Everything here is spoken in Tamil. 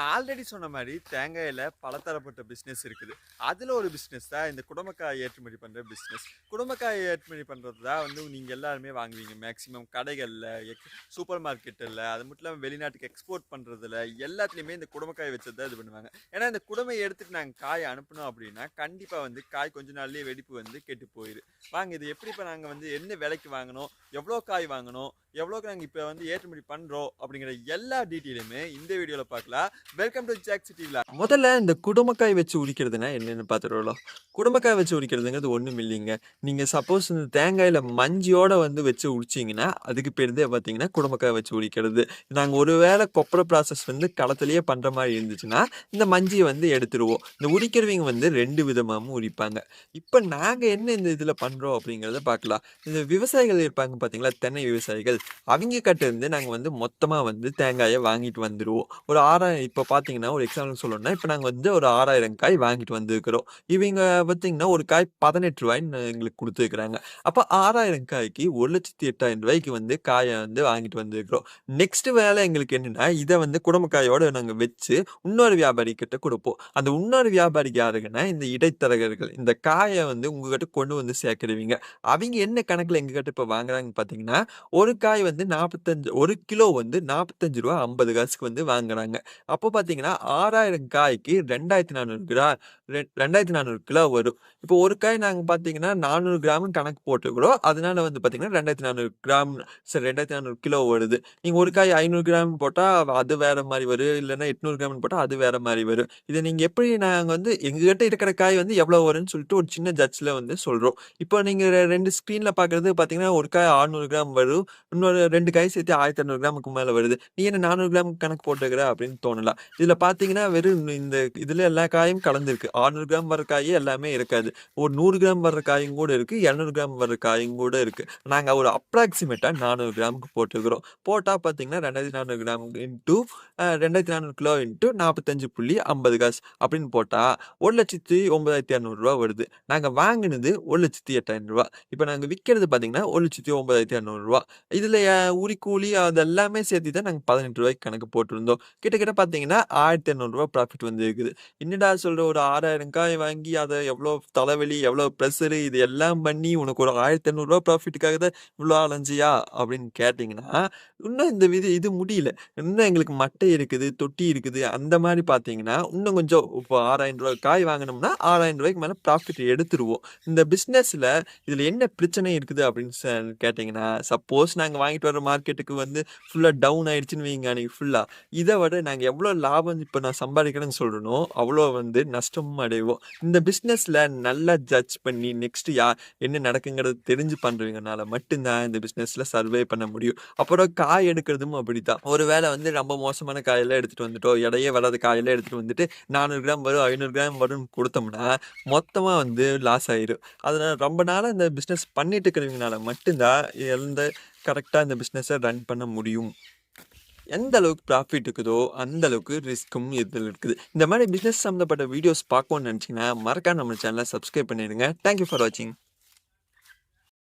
நான் ஆல்ரெடி சொன்ன மாதிரி தேங்காயில் பலதரப்பட்ட பிஸ்னஸ் இருக்குது. அதில் ஒரு பிஸ்னஸ் தான் இந்த குடும்பக்காய் ஏற்றுமதி பண்ணுற பிஸ்னஸ் குடும்பக்காய் ஏற்றுமதி பண்ணுறது தான் வந்து நீங்கள் எல்லாருமே வாங்குவீங்க. மேக்ஸிமம் கடைகளில் சூப்பர் மார்க்கெட்டில் அது மட்டும் இல்லாமல் வெளிநாட்டுக்கு எக்ஸ்போர்ட் பண்ணுறதுல எல்லாத்துலேயுமே இந்த குடும்பக்காய் வச்சது தான் இது பண்ணுவாங்க. ஏன்னா இந்த குடும்பம் எடுத்துகிட்டு நாங்கள் காய் அனுப்பினோம் அப்படின்னா கண்டிப்பாக வந்து காய் கொஞ்ச நாள்லேயே வெடிப்பு வந்து கெட்டு போயிடு வாங்க இது எப்படி இப்போ நாங்கள் வந்து என்ன விலைக்கு வாங்கணும் எவ்வளோ காய் வாங்கணும் எவ்வளோக்கு நாங்கள் இப்போ வந்து ஏற்றுமதி பண்ணுறோம் அப்படிங்கிற எல்லா டீட்டெயிலுமே இந்த வீடியோவில் பார்க்கலாம். வெல்கம் டு ஜாக் சிட்டிவில் முதல்ல இந்த குடும்பக்காய் வச்சு உரிக்கிறதுனா என்னென்னு பார்த்துருவோம் குடும்பக்காய் வச்சு உரிக்கிறதுங்கிறது ஒன்றும் இல்லைங்க. நீங்கள் சப்போஸ் இந்த தேங்காயில் மஞ்சியோடு வந்து வச்சு உரிச்சிங்கன்னா அதுக்கு பேர் தான் பார்த்தீங்கன்னா குடும்பக்காய் வச்சு உரிக்கிறது. நாங்கள் ஒரு வேளை கொப்பரை ப்ராசஸ் வந்து களத்துலேயே பண்ணுற மாதிரி இருந்துச்சுன்னா இந்த மஞ்சியை வந்து எடுத்துருவோம். இந்த உரிக்கிறவங்க வந்து ரெண்டு விதமாகவும் உரிப்பாங்க. இப்போ நாங்கள் என்ன இந்த இதில் பண்ணுறோம் அப்படிங்கிறத பார்க்கலாம் இந்த விவசாயிகள் இருப்பாங்க பார்த்தீங்களா தென்னை விவசாயிகள். அவங்க கிட்ட இருந்து நாங்கள் வந்து மொத்தமாக வந்து தேங்காயை வாங்கிட்டு வந்துடுவோம் ஒரு ஆறாயிரம் இப்போ பார்த்தீங்கன்னா ஒரு எக்ஸாம்பிள் சொல்லணும்னா இப்போ நாங்கள் வந்து ஒரு ஆறாயிரம் காய் வாங்கிட்டு வந்துருக்கிறோம். இவங்க பார்த்தீங்கன்னா ஒரு காய் பதினெட்டு ரூபாய்ன்னு எங்களுக்கு கொடுத்துருக்குறாங்க. அப்போ ஆறாயிரம் காய்க்கு ஒரு லட்சத்தி எட்டாயிரம் ரூபாய்க்கு வந்து காயை வந்து வாங்கிட்டு வந்துருக்குறோம். நெக்ஸ்ட் வேலை எங்களுக்கு என்னன்னா இதை வந்து குடும்பக்காயோட நாங்கள் வச்சு இன்னொரு வியாபாரி கிட்ட கொடுப்போம். அந்த இன்னொரு வியாபாரிக்கு யாருக்குன்னா இந்த இடைத்தரகர்கள் இந்த காயை வந்து உங்ககிட்ட கொண்டு வந்து சேர்க்கிறவங்க. அவங்க என்ன கணக்கில் எங்ககிட்ட இப்போ வாங்குறாங்கன்னு பார்த்தீங்கன்னா ஒரு காய் வந்து நாற்பத்தஞ்சு ஒரு கிலோ வந்து நாற்பத்தஞ்சு ரூபா ஐம்பது காசுக்கு வந்து வாங்குறாங்க. அப்போ பார்த்தீங்கன்னா ஆறாயிரம் காய்க்கு ரெண்டாயிரத்தி நானூறு கிரா ரெ- ரெண்டாயிரத்தி நானூறு கிலோ வரும். இப்போ ஒரு காய் நாங்கள் பார்த்தீங்கன்னா நானூறு கிராம் கணக்கு போட்டுக்கிறோம். அதனால வந்து பார்த்தீங்கன்னா ரெண்டாயிரத்தி நானூறு கிராம் சரி ரெண்டாயிரத்தி நானூறு கிலோ வருது. நீங்கள் ஒரு காய் ஐநூறு கிராம் போட்டால் அது வேற மாதிரி வரும். இல்லைன்னா எட்நூறு கிராம் போட்டால் அது வேற மாதிரி வரும். இதை நீங்கள் எப்படி நாங்கள் வந்து எங்ககிட்ட இருக்கிற காய் வந்து எவ்வளோ வரும்னு சொல்லிட்டு ஒரு சின்ன ஜட்ஜில் வந்து சொல்கிறோம் இப்போ நீங்கள் ரெண்டு ஸ்க்ரீனில் பார்க்குறது பார்த்தீங்கன்னா ஒரு காய் 600 கிராம் வரும். இன்னொரு ரெண்டு காய் சேர்த்து ஆயிரத்தி இரநூறு கிராமுக்கு மேலே வருது. நீ என்ன நானூறு கிராம் கணக்கு போட்டுக்கிற அப்படின்னு தோணலாம். இதில் பார்த்தீங்கன்னா வெறும் இந்த இதில் எல்லா காயும் கலந்துருக்கு. 600 கிராம் வர காயே எல்லாமே இருக்காது. ஒரு நூறு கிராம் வர்ற காயும் கூட இருக்குது இரநூறு கிராம் வர்ற காயும் கூட இருக்குது நாங்கள் ஒரு அப்ராக்சிமேட்டாக நானூறு கிராமுக்கு போட்டுக்கிறோம் போட்டால் பார்த்தீங்கன்னா ரெண்டாயிரத்தி நானூறு கிராம் இன்ட்டு ரெண்டாயிரத்தி நானூறு கிலோ இன்ட்டு நாற்பத்தஞ்சு புள்ளி ஐம்பது காசு அப்படின்னு போட்டால் ஒரு லட்சத்தி ஒன்பதாயிரத்தி இரநூறுவா வருது. நாங்கள் வாங்கினது ஒரு லட்சத்தி எட்டாயிரம் ரூபா. இப்போ நாங்கள் விற்கிறது பார்த்தீங்கன்னா ஒரு லட்சத்தி ஒன்பதாயிரத்தி இரநூறுவா இதில் உரி கூலி அதெல்லாமே சேர்த்து தான் நாங்கள் பதினெட்டு ரூபாய்க்கு கணக்கு போட்டிருந்தோம். கிட்டத்தட்ட பார்த்தீங்கன்னா ஆயிரத்தி இரநூறுவா ப்ராஃபிட் வந்து இருக்குது என்னடா சொல்கிற ஒரு ஆறாயிரம் காய் வாங்கி அதை எவ்வளோ தலைவலி எவ்வளோ ப்ரெஷரு இது எல்லாம் பண்ணி உனக்கு ஒரு ஆயிரத்தி இரநூறுவா ப்ராஃபிட்டுக்காக தான் இவ்வளோ அலைஞ்சியா? அப்படின்னு கேட்டிங்கன்னா இன்னும் இந்த இது இது முடியல. இன்னும் எங்களுக்கு மட்டை இருக்குது தொட்டி இருக்குது. அந்த மாதிரி பார்த்தீங்கன்னா இன்னும் கொஞ்சம் இப்போ ஆறாயிரம் ரூபாய் காய் வாங்கினோம்னா ஆறாயிரம் ரூபாய்க்கு மேலே ப்ராஃபிட் எடுத்துருவோம். இந்த பிஸ்னஸில் இதில் என்ன பிரச்சனை இருக்குது அப்படின்னு கேட்டிங்கன்னா சப்போஸ் நாங்கள் வாங்கிட்டு வர மார்க்கெட்டுக்கு வந்து ஃபுல்லாக டவுன் ஆயிடுச்சுன்னு வைங்க அன்றைக்கி ஃபுல்லாக இதை விட நாங்கள் எவ்வளோ லாபம் இப்போ நான் சம்பாதிக்கிறேன்னு சொல்கிறனோ அவ்வளோ வந்து நஷ்டமும் அடைவோம். இந்த பிஸ்னஸில் நல்லா ஜட்ஜ் பண்ணி நெக்ஸ்ட்டு யா என்ன நடக்குங்கிறது தெரிஞ்சு பண்ணுறவங்கனால மட்டும்தான் இந்த பிஸ்னஸில் சர்வே பண்ண முடியும். அப்புறம் காய் எடுக்கிறதும் அப்படி தான் ஒரு வேளை வந்து ரொம்ப மோசமான காயெல்லாம் எடுத்துகிட்டு வந்துட்டோம் இடையே வராத காயெல்லாம் எடுத்துகிட்டு வந்துட்டு நானூறு கிராம் வரும் ஐநூறு கிராம் வரும்னு கொடுத்தோம்னா மொத்தமாக வந்து லாஸ் ஆயிடும் அதனால் ரொம்ப நாளாக இந்த பிஸ்னஸ் பண்ணிட்டு இருக்கிறவங்கனால மட்டும்தான் எந்த கரெக்டாக இந்த பிஸ்னஸை ரன் பண்ண முடியும். எந்த அளவுக்கு ப்ராஃபிட் இருக்குதோ அந்த அளவுக்கு ரிஸ்க்கும் இதில் இருக்குது. இந்த மாதிரி பிஸ்னஸ் சம்மந்தப்பட்ட வீடியோஸ் பார்க்கணும்னு நினச்சிங்கன்னா மறக்காம நம்ம சேனலை சப்ஸ்கிரைப் பண்ணிடுங்க. தேங்க்யூ ஃபார் வாட்சிங்